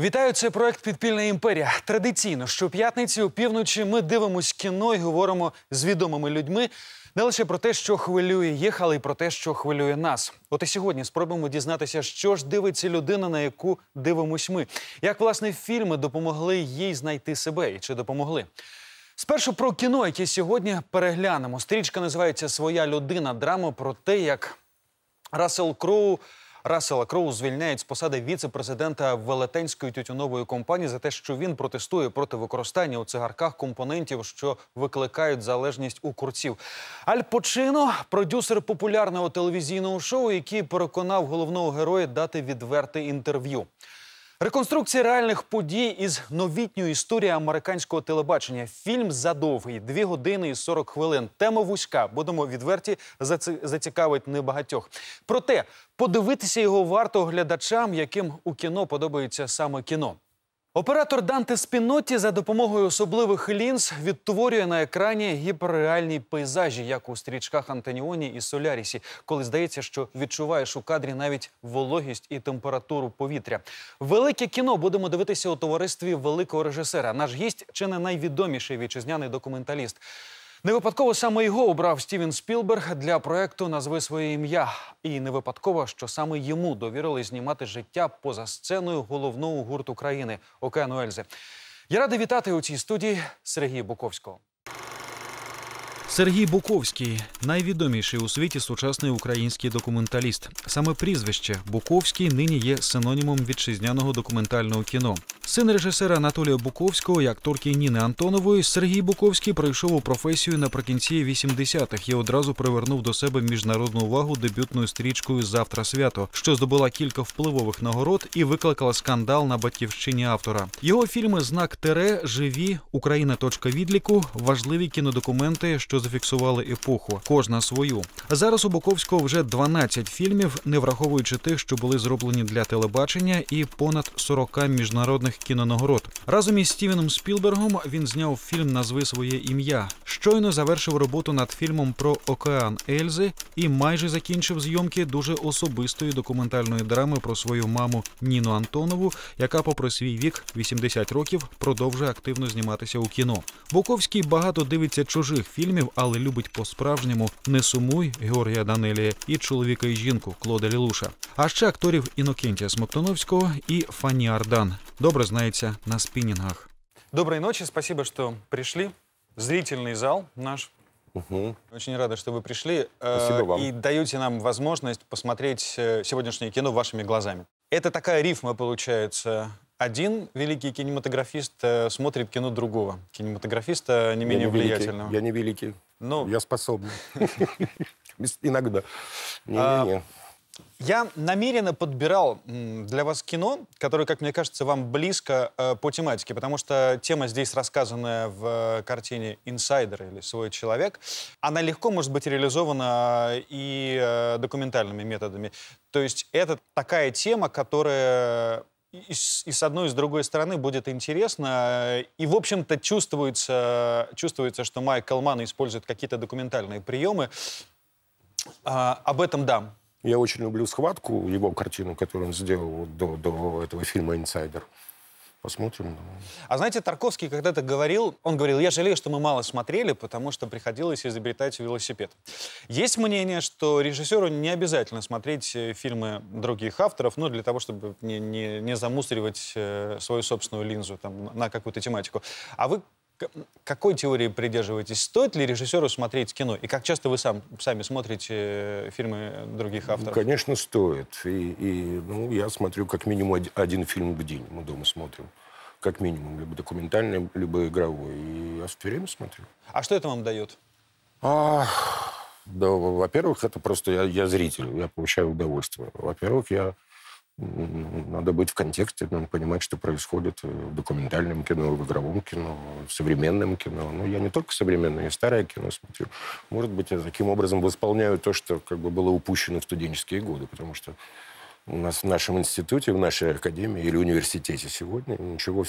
Вітаю, це проект Підпільна імперія. Традиційно щоп'ятниці у півночі ми дивимось кіно і говоримо з відомими людьми не лише про те, що хвилює їх, але й про те, що хвилює нас. От і сьогодні спробуємо дізнатися, що ж дивиться людина, на яку дивимось ми. Як власне фільми допомогли їй знайти себе і чи допомогли? Спершу про кіно, яке сьогодні переглянемо. Стрічка називається Своя людина. Драма про те, як Рассел Кроу. Рассела Кроу звільняють з посади віце-президента велетенської тютюнової компанії за те, що він протестує проти використання у цигарках компонентів, що викликають залежність у курців. Аль Почино – продюсер популярного телевізійного шоу, який переконав головного героя дати відверте інтерв'ю. Реконструкція реальних подій із новітньої історії американського телебачення. Фільм задовгий, дві години і 40 хвилин. Тема вузька. Будемо відверті, заці- зацікавить небагатьох. Проте подивитися його варто глядачам, яким у кіно подобається саме кіно. Оператор Данте Спінотті за допомогою особливих лінз відтворює на екрані гіперреальні пейзажі, як у стрічках Антоніоні і Солярісі, коли здається, що відчуваєш у кадрі навіть вологість і температуру повітря. Велике кіно будемо дивитися у товаристві великого режисера. Наш гість чи не найвідоміший вітчизняний документаліст. Не випадково саме його обрав Стівен Спілберг для проекту Назви своє ім'я. І не випадково, що саме йому довірили знімати життя поза сценою головного гурту країни Океану Ельзи. Я радий вітати у цій студії Сергія Буковського. Сергій Буковський найвідоміший у світі сучасний український документаліст. Саме прізвище Буковський нині є синонімом вітчизняного документального кіно. Син режисера Анатолія Буковського і акторки Ніни Антонової Сергій Буковський прийшов у професію наприкінці 80-х і одразу привернув до себе міжнародну увагу дебютною стрічкою Завтра свято, що здобула кілька впливових нагород і викликала скандал на батьківщині автора. Його фільми Знак Тере, Живі, Україна. Відліку важливі кінодокументи, що зафіксували епоху, кожна свою. Зараз у Буковського вже 12 фільмів, не враховуючи тих, що були зроблені для телебачення, і понад 40 міжнародних кінонагород. Разом із Стівеном Спілбергом він зняв фільм Назви своє ім'я. Щойно завершив роботу над фільмом про океан Ельзи і майже закінчив зйомки дуже особистої документальної драми про свою маму Ніну Антонову, яка, попри свій вік 80 років, продовжує активно зніматися у кіно. Буковський багато дивиться чужих фільмів, але любить по-справжньому не сумуй Георгія Данелія і чоловіка і жінку Клода Лілуша. А ще акторів Інокентія Смоктуновського і Фані Ардан. Добре знається на спіннінгах. Доброй ночи, спасибо, что пришли. Зрительный зал наш. Мгм. Очень рада, что вы пришли. э, Спасибо вам. И даете нам возможность посмотреть э, сегодняшнее кино вашими глазами. Это такая рифма получается. один великий кинематографист э, смотрит кино другого кинематографиста, не Я менее великий, влиятельного. Я не великий. Ну, Я способный. Иногда. А, Не-не-не. Я намеренно подбирал для вас кино, которое, как мне кажется, вам близко э, по тематике, потому что тема здесь рассказанная в э, картине «Инсайдер» или «Свой человек», она легко может быть реализована и э, документальными методами. То есть это такая тема, которая и с, одной, и с другой стороны будет интересно. И, в общем-то, чувствуется, чувствуется, что Майкл Манн использует какие-то документальные приемы. А, об этом да. Я очень люблю «Схватку», его картину, которую он сделал до, до этого фильма «Инсайдер». Посмотрим. А знаете, Тарковский когда-то говорил, он говорил, я жалею, что мы мало смотрели, потому что приходилось изобретать велосипед. Есть мнение, что режиссеру не обязательно смотреть э, фильмы других авторов, ну, для того, чтобы не, не, не замусоривать э, свою собственную линзу там, на какую-то тематику. А вы какой теории придерживаетесь? Стоит ли режиссеру смотреть кино? И как часто вы сам, сами смотрите э, фильмы других Ну, авторов? конечно, стоит. И, и, ну, я смотрю как минимум од- один фильм в день. Мы дома смотрим. Как минимум. Либо документальный, либо игровой. И я все время смотрю. А что это вам дает? А, да, во-первых, это просто я, я зритель, я получаю удовольствие. Во-первых, я надо быть в контексте, надо понимать, что происходит в документальном кино, в игровом кино, в современном кино. Ну, я не только современное, я и старое кино смотрю. Может быть, я таким образом восполняю то, что как бы было упущено в студенческие годы, потому что у нас в нашем институте, в нашей академии или университете сегодня ничего,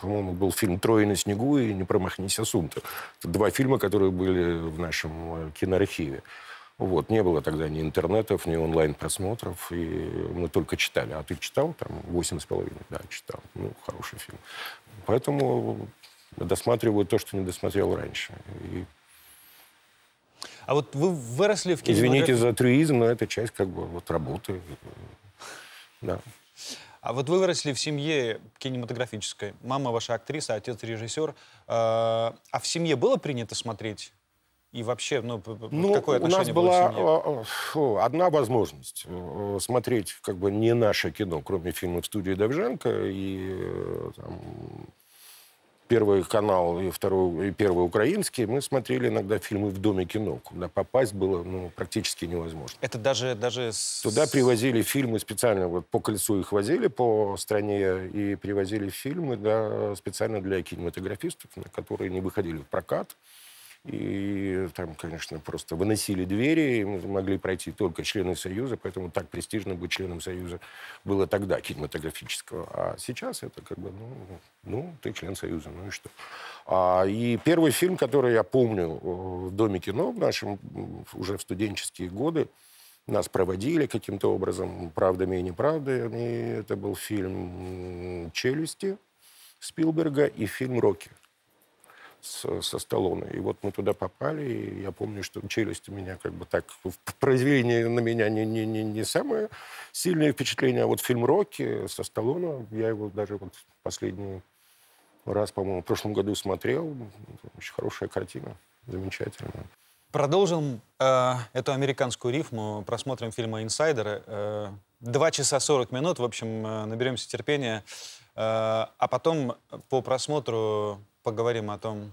по-моему, был фильм «Трое на снегу» и «Не промахнись Асунта». Это два фильма, которые были в нашем э, киноархиве. Вот, не было тогда ни интернетов, ни онлайн-просмотров, и мы только читали. А ты читал там «Восемь с половиной»? Да, читал. Ну, хороший фильм. Поэтому досматриваю то, что не досмотрел раньше. И А вот вы выросли в Извините кинематографе... за трюизм, но это часть как бы вот работы. Да. А вот вы выросли в семье кинематографической. Мама ваша актриса, отец режиссер. Э, А в семье было принято смотреть? И вообще, ну, Ну, какое у нас отношение было была э, фу, одна возможность э, смотреть как бы не наше кино, кроме фильмов студии Довженко и э, там, Первый канал и второй и первый украинский. Мы смотрели иногда фильмы в доме кино, куда попасть было ну, практически невозможно. Это даже, даже. Туда привозили фильмы специально, вот по кольцу их возили по стране и привозили фильмы да, специально для кинематографистов, которые не выходили в прокат. И там, конечно, просто выносили двери, и могли пройти только члены Союза, поэтому так престижно быть членом Союза было тогда кинематографического. А сейчас это как бы, ну, ну ты член Союза, ну и что. А, и первый фильм, который я помню э, в Доме кино в нашем уже в студенческие годы, нас проводили каким-то образом, правдами и неправдами. И это был фильм «Челюсти» Спилберга и фильм «Рокки» с- со Сталлоне. И вот мы туда попали, и я помню, что «Челюсти» меня как бы так... Произведение на меня не, не, не, не самое сильное впечатление, а вот фильм «Рокки» со Сталлоне, я его даже вот последний раз, по-моему, в прошлом году смотрел. Очень хорошая картина, замечательная. Продолжим э, эту американскую рифму просмотром фильма «Инсайдеры». Э, Два часа 40 минут, в общем, э, наберемся терпения. Э, а потом по просмотру поговорим о том,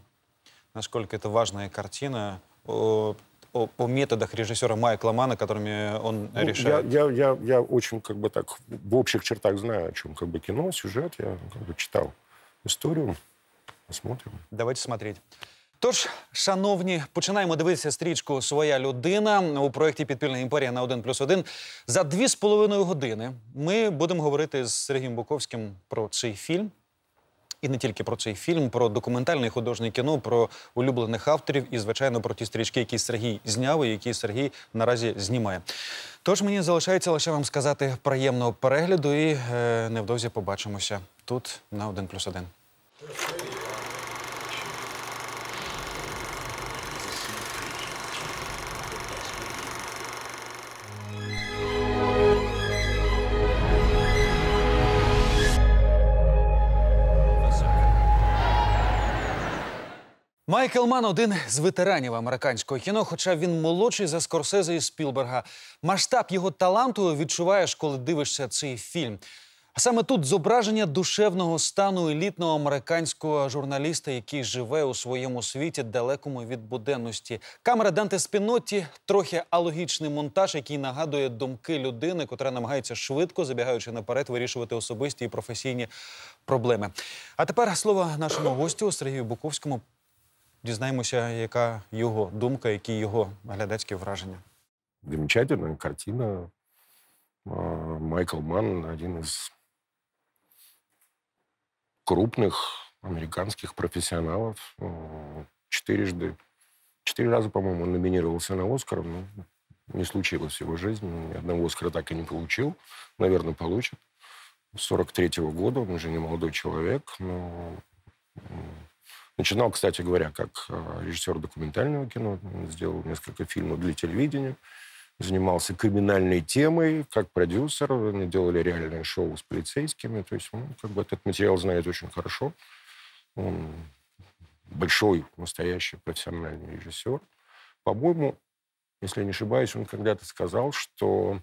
насколько это важная картина, о, о- о методах режиссера Майкла Мана, которыми он Ну, решает. Я, я, я, я очень как бы так в общих чертах знаю, о чем как бы кино, сюжет. Я как бы читал историю. Посмотрим. Давайте смотреть. Тож, шановні, починаємо дивитися стрічку Своя людина у проєкті Підпільна імперія на 1 плюс 1. За дві з половиною години ми будемо говорити з Сергієм Буковським про цей фільм. І не тільки про цей фільм, про документальне і художнє кіно, про улюблених авторів і, звичайно, про ті стрічки, які Сергій зняв і які Сергій наразі знімає. Тож мені залишається лише вам сказати приємного перегляду і е, невдовзі побачимося тут на 1 Майкл Ман один з ветеранів американського кіно, хоча він молодший за Скорсезе і Спілберга. Масштаб його таланту відчуваєш, коли дивишся цей фільм. А саме тут зображення душевного стану елітного американського журналіста, який живе у своєму світі, далекому від буденності. Камера Данте Спінотті трохи алогічний монтаж, який нагадує думки людини, котра намагається швидко, забігаючи наперед, вирішувати особисті і професійні проблеми. А тепер слово нашому гостю Сергію Буковському. Дізнаємося, яка його думка, які його глядацькі враження. Замечательная картина. А, Майкл Манн один из крупных американских профессионалов. А, Четырежды, четыре раза, по-моему, он номинировался на Оскар, но не случилось в его жизни. Ни одного Оскара так и не получил. Наверное, получит. С 43-го года, он уже не молодой человек, но м, Начинал, кстати говоря, как э, режиссер документального кино, сделал несколько фильмов для телевидения, занимался криминальной темой, как продюсер, они делали реальное шоу с полицейскими, то есть он как бы этот материал знает очень хорошо. Он большой, настоящий профессиональный режиссер. По-моему, если я не ошибаюсь, он когда-то сказал, что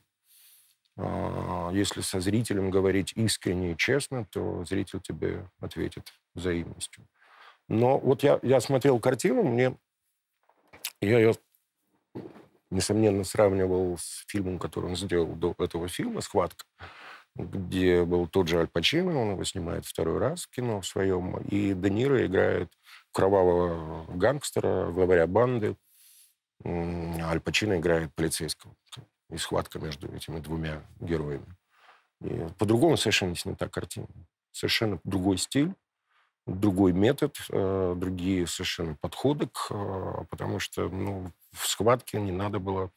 а, если со зрителем говорить искренне и честно, то зритель тебе ответит взаимностью. Но вот я, я смотрел картину, мне я ее, несомненно, сравнивал с фильмом, который он сделал до этого фильма «Схватка», где был тот же Аль Пачино, он его снимает второй раз в кино в своем, и Де Ниро играет кровавого гангстера, главаря банды, Аль Пачино играет полицейского. И схватка между этими двумя героями. И по-другому совершенно снята картина. Совершенно другой стиль, другой метод, э, другие совершенно подходы, к, э, потому что ну, в схватке не надо было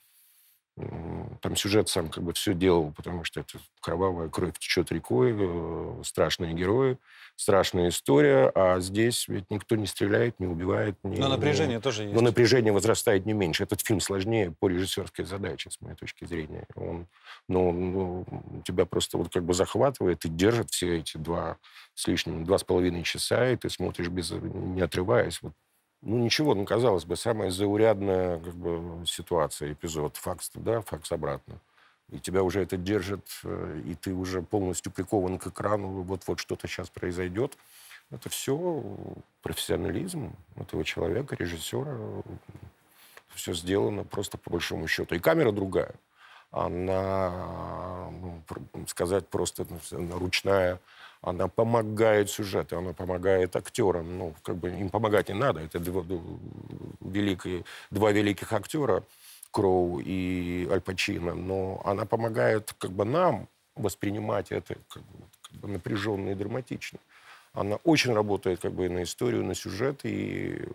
Там сюжет сам как бы все делал, потому что это кровавая кровь течет рекой, э, страшные герои, страшная история, а здесь ведь никто не стреляет, не убивает. Не, Но напряжение не, тоже есть. Но напряжение возрастает не меньше. Этот фильм сложнее по режиссерской задаче, с моей точки зрения. Он, ну, ну, тебя просто вот как бы захватывает и держит все эти два с лишним, два с половиной часа, и ты смотришь без, не отрываясь. Вот ну, ничего, ну, казалось бы, самая заурядная как бы, ситуация, эпизод. Факс туда, факс обратно. И тебя уже это держит, э, и ты уже полностью прикован к экрану. Вот-вот что-то сейчас произойдет. Это все профессионализм этого человека, режиссера. Все сделано просто по большому счету. И камера другая. Она, ну, сказать просто, ну, ручная она помогает сюжету, она помогает актерам. Ну, как бы им помогать не надо. Это два, великие, два великих актера, Кроу и Аль Пачино. Но она помогает как бы нам воспринимать это как бы, как бы напряженно и драматично. Она очень работает как бы на историю, на сюжет, и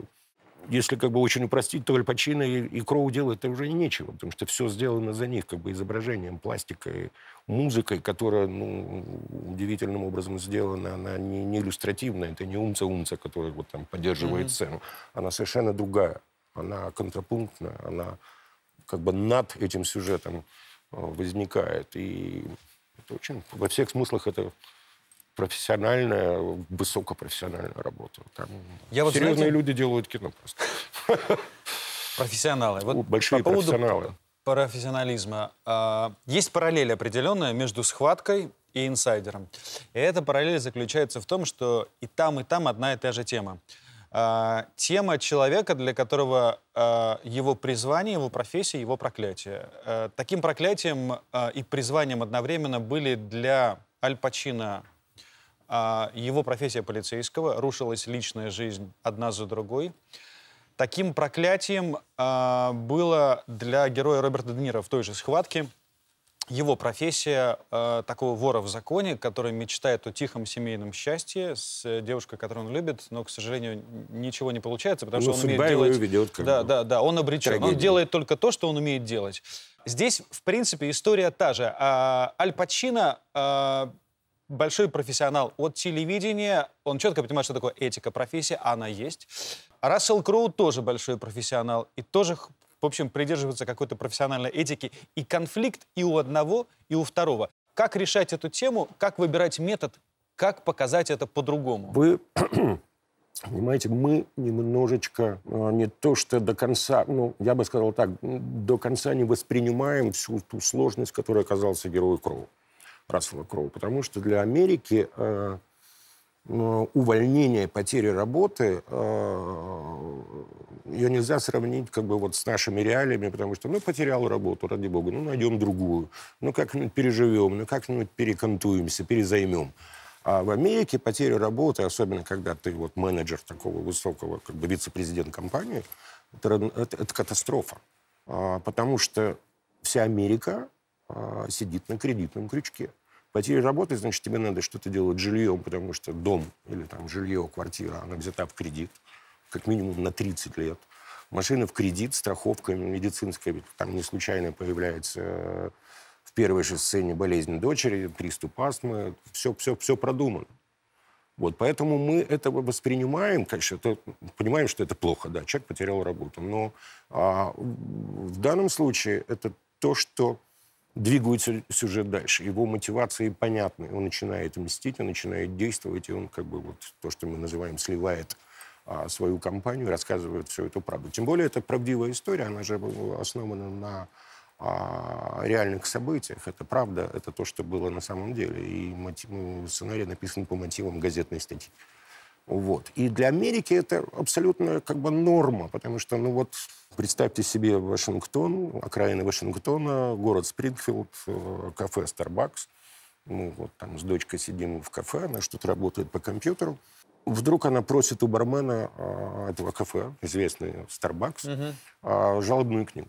если как бы очень упростить, то Аль Пачино и, и Кроу делают это уже нечего, потому что все сделано за них, как бы изображением, пластикой, музыкой, которая ну, удивительным образом сделана. Она не, не иллюстративная, это не умца-умца, который вот там поддерживает mm-hmm. сцену. Она совершенно другая, она контрапунктная, она как бы над этим сюжетом э, возникает. И это очень, во всех смыслах это профессиональная, высокопрофессиональная работа. Там Я вот, серьезные знаете, люди делают кино просто. Профессионалы. Вот Большие по поводу профессионалы. профессионализма. А, есть параллель определенная между схваткой и инсайдером. И эта параллель заключается в том, что и там, и там одна и та же тема. А, тема человека, для которого а, его призвание, его профессия, его проклятие. таким проклятием и призванием одновременно были для Аль Пачино а его профессия полицейского, рушилась личная жизнь одна за другой. Таким проклятием а, было для героя Роберта Де Ниро в той же схватке его профессия э, такого вора в законе, который мечтает о тихом семейном счастье с девушкой, которую он любит, но, к сожалению, ничего не получается, потому ну, что он умеет делать... ведет как да, да, да, он обречен. Трагедия. Он делает только то, что он умеет делать. Здесь, в принципе, история та же. А, Аль Пачино а, большой профессионал от телевидения. Он четко понимает, что такое этика профессия, она есть. Рассел Кроу тоже большой профессионал и тоже, в общем, придерживается какой-то профессиональной этики. И конфликт и у одного, и у второго. Как решать эту тему, как выбирать метод, как показать это по-другому? Вы Понимаете, мы немножечко а, не то, что до конца, ну, я бы сказал так, до конца не воспринимаем всю ту сложность, которой оказался герой Кроу. Рассела Кроу, потому что для Америки э, э, увольнение, потери работы, э, ее нельзя сравнить как бы вот с нашими реалиями, потому что, ну, потерял работу, ради бога, ну, найдем другую, ну, как-нибудь переживем, ну, как-нибудь перекантуемся, перезаймем. А в Америке потеря работы, особенно когда ты вот менеджер такого высокого, как бы вице-президент компании, это, это, это катастрофа. А, потому что вся Америка а, сидит на кредитном крючке. Потеря работы, значит, тебе надо что-то делать с жильем, потому что дом или там жилье, квартира, она взята в кредит, как минимум на 30 лет. Машина в кредит, страховка медицинская, там не случайно появляется э, в первой же сцене болезнь дочери, приступ астмы, все, все, все продумано. Вот, поэтому мы это воспринимаем, конечно, это, понимаем, что это плохо, да, человек потерял работу. Но а, в данном случае это то, что двигают сюжет дальше. Его мотивации понятны. Он начинает мстить, он начинает действовать, и он как бы вот то, что мы называем, сливает а, свою компанию, рассказывает всю эту правду. Тем более это правдивая история, она же основана на а, реальных событиях. Это правда, это то, что было на самом деле. И мотив, ну, сценарий написан по мотивам газетной статьи. Вот. И для Америки это абсолютно как бы норма, потому что, ну вот, представьте себе Вашингтон, окраины Вашингтона, город Спрингфилд, э, кафе Starbucks. Мы вот там с дочкой сидим в кафе, она что-то работает по компьютеру. Вдруг она просит у бармена э, этого кафе, известный Starbucks, угу. жалобную книгу.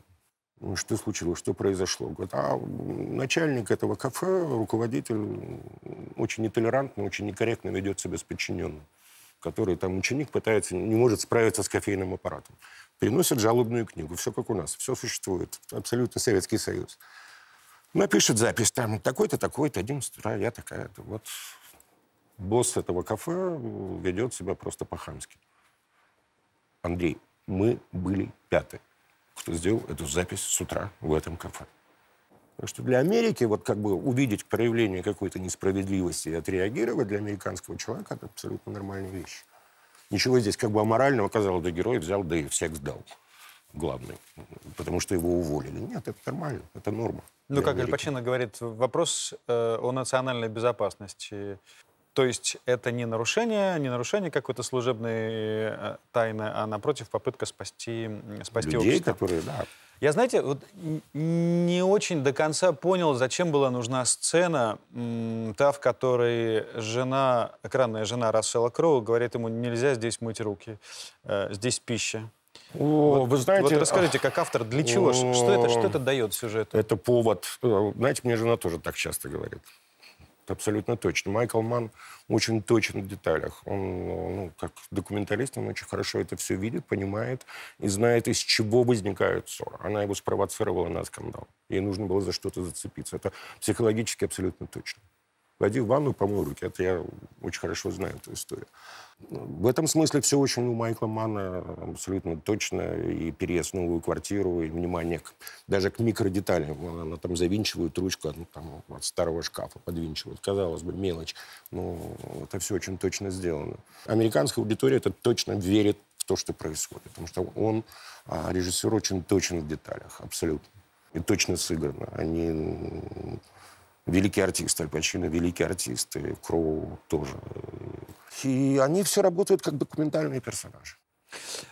Ну, что случилось, что произошло? Говорит, а начальник этого кафе, руководитель, очень нетолерантно, очень некорректно ведет себя с подчиненным который там ученик пытается, не может справиться с кофейным аппаратом. Приносят жалобную книгу. Все как у нас. Все существует. Абсолютно Советский Союз. Напишет запись там. Такой-то, такой-то, 11 утра, я такая-то. Вот босс этого кафе ведет себя просто по-хамски. Андрей, мы были пятые, кто сделал эту запись с утра в этом кафе. Так что для Америки вот как бы увидеть проявление какой-то несправедливости и отреагировать для американского человека это абсолютно нормальная вещь. Ничего здесь как бы аморального, казалось, да герой взял, да и всех сдал. Главный. Потому что его уволили. Нет, это нормально, это норма. Ну, как Аль Пачино говорит, вопрос э, о национальной безопасности. То есть это не нарушение, не нарушение какой-то служебной э, тайны, а напротив попытка спасти, спасти Людей, общество. которые, да, Я, знаете, вот не очень до конца понял, зачем была нужна сцена, та, в которой жена, экранная жена Рассела Кроу говорит ему, нельзя здесь мыть руки, э, здесь пища. О, вот, вы знаете... Вот расскажите, как автор, для чего? Что это, что это дает сюжету? Это повод... Э, знаете, мне жена тоже так часто говорит. Абсолютно точно. Майкл Ман очень точен в деталях. Он, ну, как документалист, он очень хорошо это все видит, понимает и знает, из чего возникает ссора. Она его спровоцировала на скандал. Ей нужно было за что-то зацепиться. Это психологически абсолютно точно. Войди в ванну, помой руки. Это я очень хорошо знаю эту историю. В этом смысле все очень у Майкла Мана абсолютно точно. И переезд в новую квартиру, и внимание к, даже к микродеталям. Она там завинчивает ручку ну, там, от старого шкафа, подвинчивает. Казалось бы, мелочь. Но это все очень точно сделано. Американская аудитория это точно верит в то, что происходит. Потому что он, а, режиссер, очень точен в деталях. Абсолютно. И точно сыграно. Они великий артист, Аль Пачино великий артист, и Кроу тоже. И они все работают как документальные персонажи.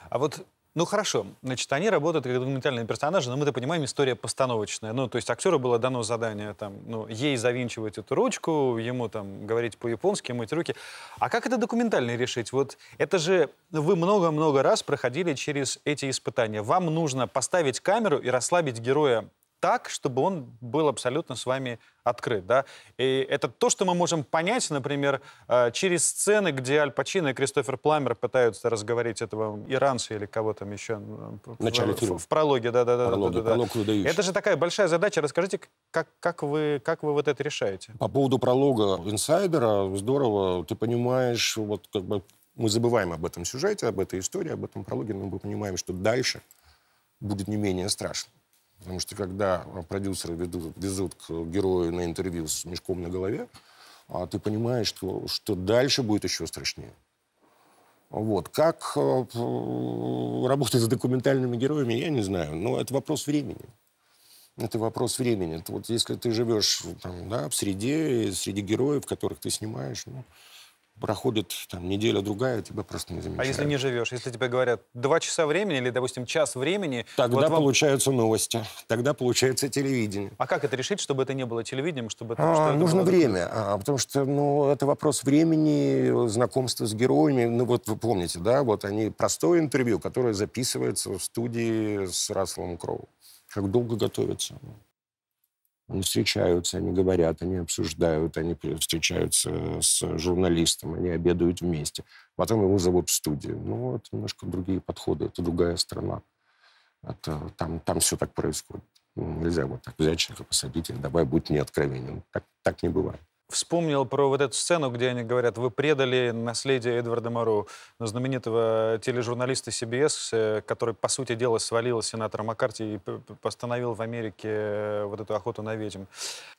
А вот ну хорошо, значит, они работают как документальные персонажи, но мы-то понимаем, история постановочная. Ну, то есть актеру было дано задание, там, ну, ей завинчивать эту ручку, ему там говорить по-японски, мыть руки. А как это документально решить? Вот это же вы много-много раз проходили через эти испытания. Вам нужно поставить камеру и расслабить героя так, чтобы он был абсолютно с вами открыт. Да? И это то, что мы можем понять, например, э, через сцены, где Аль Пачино и Кристофер Пламер пытаются разговорить этого иранца или кого там еще. В начале в, фильма. В, прологе, да-да-да. Прологе, да, да, пролог выдающий. Это же такая большая задача. Расскажите, как, как, вы, как вы вот это решаете? По поводу пролога инсайдера, здорово, ты понимаешь, вот как бы мы забываем об этом сюжете, об этой истории, об этом прологе, но мы понимаем, что дальше будет не менее страшно. Потому что когда продюсеры ведут, везут к герою на интервью с мешком на голове, а ты понимаешь, что, что дальше будет еще страшнее. Вот. Как э, работать с документальными героями, я не знаю. Но это вопрос времени. Это вопрос времени. Вот если ты живешь там, да, в среде, среди героев, которых ты снимаешь, ну, проходит там неделя-другая, тебя просто не замечают. А если не живешь? Если тебе говорят два часа времени или, допустим, час времени... Тогда вот вам... получаются новости, тогда получается телевидение. А как это решить, чтобы это не было телевидением, чтобы это... А, что нужно было... время, а, потому что ну, это вопрос времени, знакомства с героями. Ну вот вы помните, да, вот они простое интервью, которое записывается в студии с Расселом Кроу. Как долго готовятся. Они встречаются, они говорят, они обсуждают, они встречаются с журналистом, они обедают вместе. Потом его зовут в студию. Ну, вот немножко другие подходы, это другая страна. Это, там, там все так происходит. Ну, нельзя вот так взять человека, посадить и давай, будь мне. Так, так не бывает. Вспомнил про вот эту сцену, где они говорят, вы предали наследие Эдварда Моро, знаменитого тележурналиста CBS, э, который, по сути дела, свалил сенатора Маккарти и постановил в Америке э, вот эту охоту на ведьм.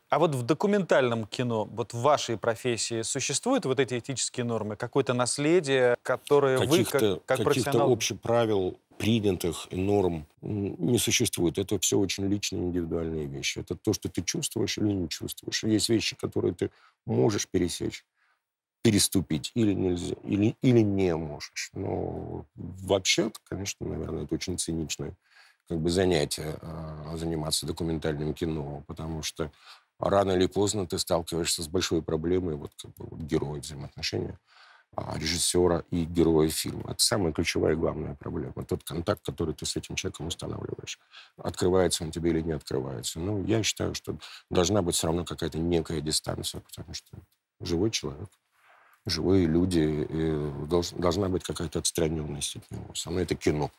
А вот в документальном кино, вот в вашей профессии, существуют вот эти этические нормы? Какое-то наследие, которое вы, как, как каких профессионал... общих правил принятых норм не существует. Это все очень личные, индивидуальные вещи. Это то, что ты чувствуешь или не чувствуешь. Есть вещи, которые ты можешь пересечь, переступить или нельзя, или, или не можешь. Но вообще, конечно, наверное, это очень циничное как бы занятие а, заниматься документальным кино, потому что рано или поздно ты сталкиваешься с большой проблемой, вот как бы вот, героя взаимоотношения режиссера и героя фильма. Это самая ключевая и главная проблема. Тот контакт, который ты с этим человеком устанавливаешь. Открывается он тебе или не открывается. Ну, я считаю, что должна быть все равно какая-то некая дистанция, потому что живой человек, живые люди, и должна быть какая-то отстраненность от него. Со мной это кино.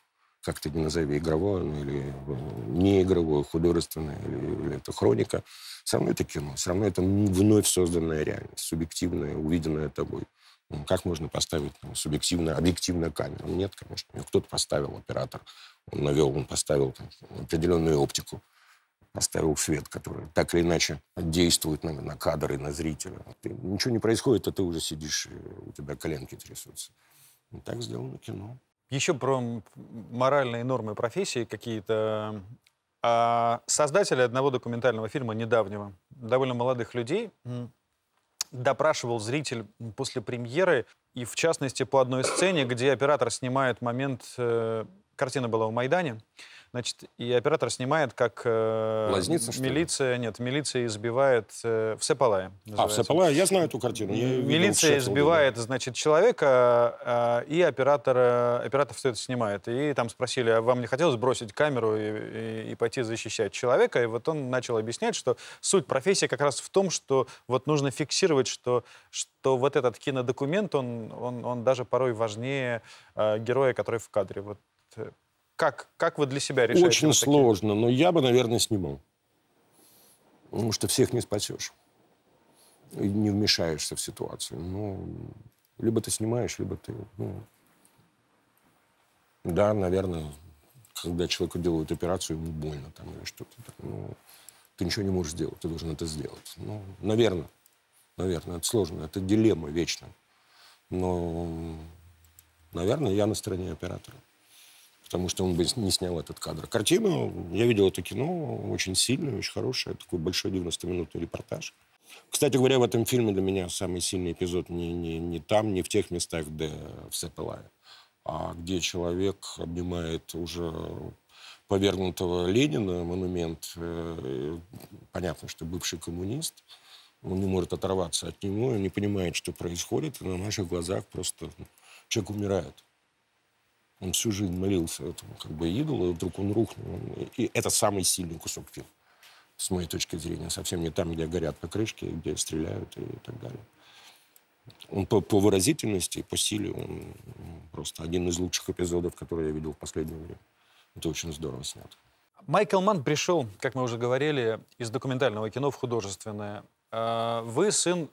как ты не назови, игровое ну, или не игровое, художественное, или, или это хроника, все равно это кино, все равно это вновь созданная реальность, субъективная, увиденная тобой. Ну, как можно поставить ну, субъективно, объективную камеру? Нет, конечно. Кто-то поставил, оператор, он навел, он поставил там, определенную оптику, поставил свет, который так или иначе действует на, на кадр и на зрителя. Ты, ничего не происходит, а ты уже сидишь, у тебя коленки трясутся. И так сделано кино. Еще про моральные нормы профессии какие-то. А создатель одного документального фильма недавнего, довольно молодых людей, допрашивал зритель после премьеры, и в частности по одной сцене, где оператор снимает момент, э, картина была в Майдане, Значит, и оператор снимает, как э, Лазница, милиция, нет, милиция избивает э, в Сепалае. А, в Сепалае, я знаю эту картину. Я милиция видел, избивает, да. значит, человека, э, и оператор, оператор все это снимает. И там спросили, а вам не хотелось бросить камеру и, и, и пойти защищать человека? И вот он начал объяснять, что суть профессии как раз в том, что вот нужно фиксировать, что, что вот этот кинодокумент, он, он, он даже порой важнее э, героя, который в кадре. Вот как, как вы для себя решаете? Очень вот сложно, но я бы, наверное, снимал. Потому что всех не спасешь. И не вмешаешься в ситуацию. Ну, либо ты снимаешь, либо ты... Ну, да, наверное, когда человеку делают операцию, ему больно там или что-то. Ну, ты ничего не можешь сделать, ты должен это сделать. Ну, наверное, наверное, это сложно, это дилемма вечно. Но, наверное, я на стороне оператора потому что он бы не снял этот кадр. Картину, я видел это кино, очень сильное, очень хорошее, такой большой 90-минутный репортаж. Кстати говоря, в этом фильме для меня самый сильный эпизод не, не, не там, не в тех местах, где в Сепелае, а где человек обнимает уже повергнутого Ленина, монумент. Э, понятно, что бывший коммунист, он не может оторваться от него, он не понимает, что происходит, и на наших глазах просто человек умирает. Он всю жизнь молился этому как бы идолу, и вдруг он рухнул. И это самый сильный кусок фильма, с моей точки зрения. Совсем не там, где горят покрышки, где стреляют и так далее. Он по, по выразительности, по силе, он просто один из лучших эпизодов, которые я видел в последнее время. Это очень здорово снято. Майкл Манн пришел, как мы уже говорили, из документального кино в художественное. А, вы сын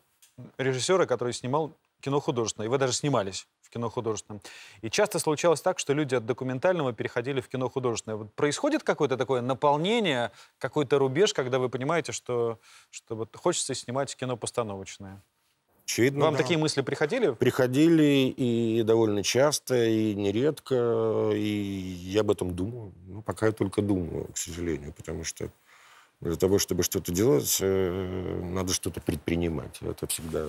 режиссера, который снимал кино художественное, и вы даже снимались в кино художественном. И часто случалось так, что люди от документального переходили в кино художественное. Вот происходит какое-то такое наполнение, какой-то рубеж, когда вы понимаете, что, что вот хочется снимать кино постановочное? Очевидно, Вам да. такие мысли приходили? Приходили и довольно часто, и нередко, и я об этом думаю. Ну, пока я только думаю, к сожалению, потому что для того, чтобы что-то делать, э, надо что-то предпринимать. Это всегда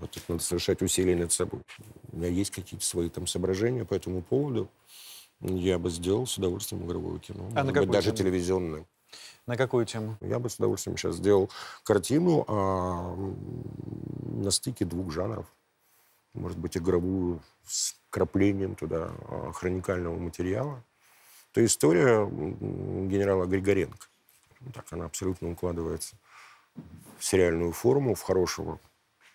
вот это надо совершать усилия над собой. У меня есть какие-то свои там соображения по этому поводу. Я бы сделал с удовольствием игровое кино. А на какую даже тему? телевизионное. На какую тему? Я бы с удовольствием сейчас сделал картину а, на стыке двух жанров. Может быть, игровую с краплением туда а, хроникального материала. Это история генерала Григоренко. Так она абсолютно укладывается в сериальную форму, в хорошего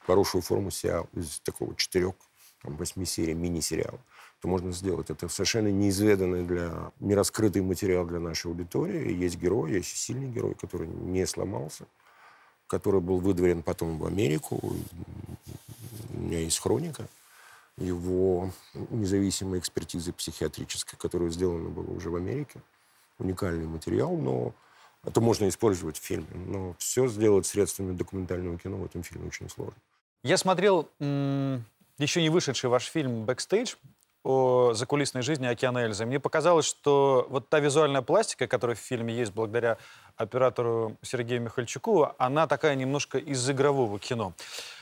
хорошую форму сериала из такого четырех, там, восьми серий мини-сериала, то можно сделать. Это совершенно неизведанный для... нераскрытый материал для нашей аудитории. Есть герой, есть сильный герой, который не сломался, который был выдворен потом в Америку. У меня есть хроника его независимой экспертизы психиатрической, которая сделана была уже в Америке. Уникальный материал, но это можно использовать в фильме. Но все сделать средствами документального кино в этом фильме очень сложно. Я смотрел еще не вышедший ваш фильм «Бэкстейдж» о закулисной жизни Океана Эльзы. Мне показалось, что вот та визуальная пластика, которая в фильме есть благодаря оператору Сергею Михальчуку, она такая немножко из игрового кино.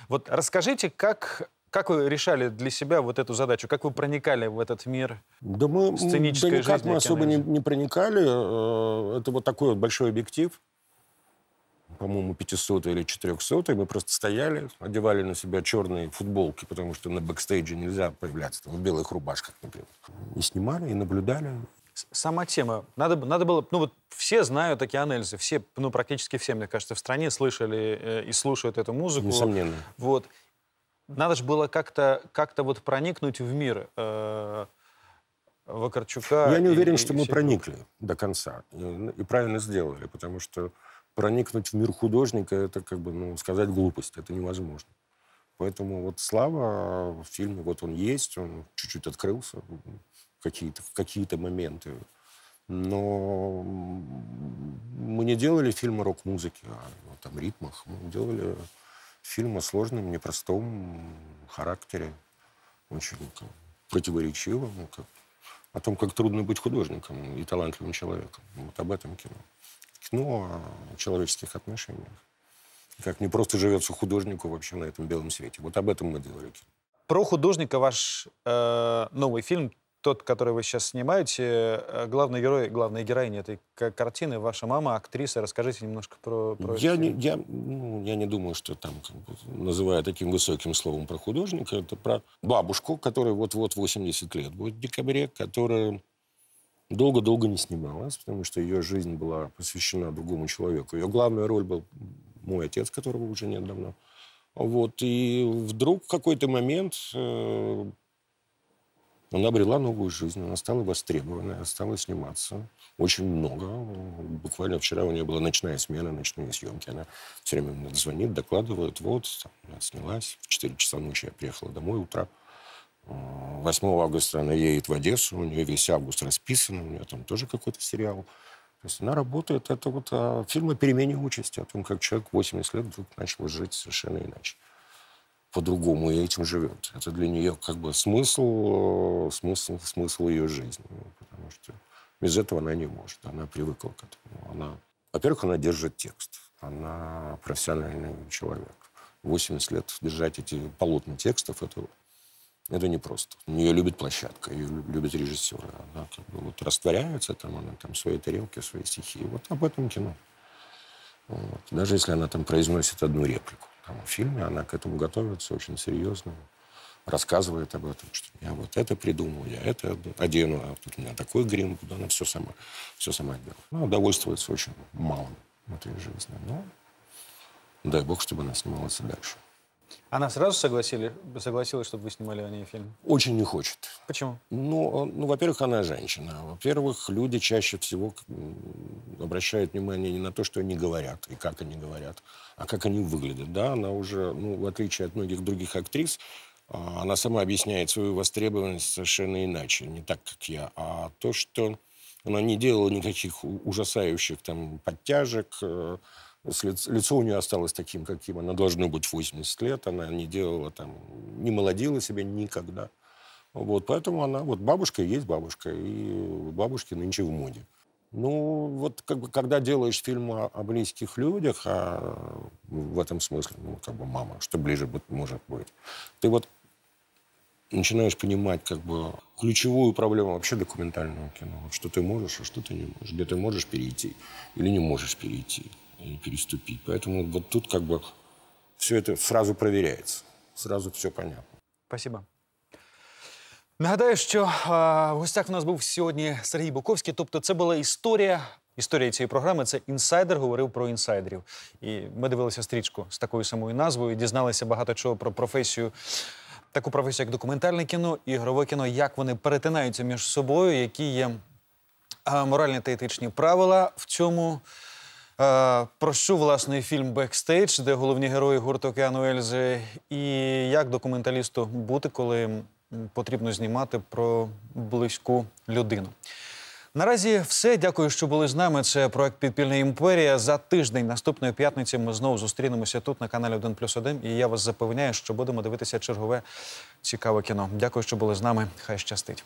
Вот расскажите, как как вы решали для себя вот эту задачу? Как вы проникали в этот мир да мы, сценической да никак жизни? мы особо не, не проникали. Э, это вот такой вот большой объектив по-моему, 500 или 400 мы просто стояли, одевали на себя черные футболки, потому что на бэкстейдже нельзя появляться там, в белых рубашках, например. И снимали, и наблюдали. Сама тема. Надо, надо было... Ну вот все знают «Океан Эльзы», все, ну практически все, мне кажется, в стране слышали э, и слушают эту музыку. Несомненно. Вот. Надо же было как-то как вот проникнуть в мир. Э, Вакарчука. Я не и- уверен, и что мы всех проникли до конца. И, и правильно сделали, потому что проникнуть в мир художника, это как бы, ну, сказать глупость, это невозможно. Поэтому вот Слава в фильме, вот он есть, он чуть-чуть открылся, какие-то, в какие-то моменты. Но мы не делали фильм о рок-музыке, о ну, там, ритмах. Мы делали фильм о сложном, непростом характере, очень как, противоречивом, как, о том, как трудно быть художником и талантливым человеком. Вот об этом кино. Кино о человеческих отношениях. Как не просто живется художнику вообще на этом белом свете. Вот об этом мы делали кино. Про художника ваш э, новый фильм, тот, который вы сейчас снимаете, э, главный герой, главная героиня этой ка- картины, ваша мама, актриса. Расскажите немножко про, про Я не, я, ну, я не думаю, что там, как бы, называя таким высоким словом про художника, это про бабушку, которая вот-вот 80 лет будет в декабре, которая долго-долго не снималась, потому что ее жизнь была посвящена другому человеку. Ее главная роль был мой отец, которого уже нет давно. Вот, и вдруг в какой-то момент э, она обрела новую жизнь, она стала востребованной, стала сниматься очень много. Буквально вчера у нее была ночная смена, ночные съемки. Она все время мне звонит, докладывает, вот, там, я снялась, в 4 часа ночи я приехала домой утра. 8 августа она едет в Одессу, у нее весь август расписан, у нее там тоже какой-то сериал. То есть она работает, это вот а, фильм о перемене участи, о том, как человек 80 лет вдруг начал жить совершенно иначе по-другому и этим живет. Это для нее как бы смысл, э, смысл, смысл ее жизни. Ну, Потому что без этого она не может. Она привыкла к этому. Она, во-первых, она держит текст. Она профессиональный человек. 80 лет держать эти полотна текстов, это, это непросто. Ее любит площадка, ее лю- любит режиссеры. Она как бы вот растворяется, там, она там свои тарелки, свои стихи. Вот об этом кино. Вот. Даже если она там произносит одну реплику. Там, в фильме она к этому готовится очень серьезно. Рассказывает об этом, что я вот это придумал, я это одену, а тут у меня такой грим буду. Она все сама, все сама делает. Ну, довольствуется очень малым в этой жизни. Но дай бог, чтобы она снималась дальше. Она сразу согласили, согласилась, чтобы вы снимали о ней фильм? Очень не хочет. Почему? Ну, ну, во-первых, она женщина. Во-первых, люди чаще всего обращают внимание не на то, что они говорят и как они говорят, а как они выглядят. Да, она уже, ну, в отличие от многих других актрис, а, она сама объясняет свою востребованность совершенно иначе, не так, как я, а то, что она не делала никаких ужасающих там подтяжек, э, лицо у нее осталось таким, каким оно должно быть в 80 лет, она не делала там, не молодила себя никогда. Вот, поэтому она, вот бабушка и есть бабушка, и бабушки нынче в моде. Ну, вот как бы, когда делаешь фильм о, о близких людях, а в этом смысле, ну, как бы мама, что ближе будет, может быть, ты вот начинаешь понимать как бы ключевую проблему вообще документального кино. Что ты можешь, а что ты не можешь. Где ты можешь перейти или не можешь перейти, переступить. Поэтому вот тут как бы все это сразу проверяется. Сразу все понятно. Спасибо. Нагадаю, що а, в гостях в нас був сьогодні Сергій Буковський. Тобто, це була історія. Історія цієї програми це інсайдер говорив про інсайдерів. І ми дивилися стрічку з такою самою назвою, дізналися багато чого про професію, таку професію, як документальне кіно, ігрове кіно, як вони перетинаються між собою, які є а, моральні та етичні правила в цьому. Е, Про що власне фільм Бекстейдж, де головні герої гурту Океану Ельзи, і як документалісту бути, коли потрібно знімати про близьку людину. Наразі все. Дякую, що були з нами. Це проект Підпільна імперія. За тиждень наступної п'ятниці ми знову зустрінемося тут на каналі 1 плюс 1. І я вас запевняю, що будемо дивитися чергове цікаве кіно. Дякую, що були з нами. Хай щастить.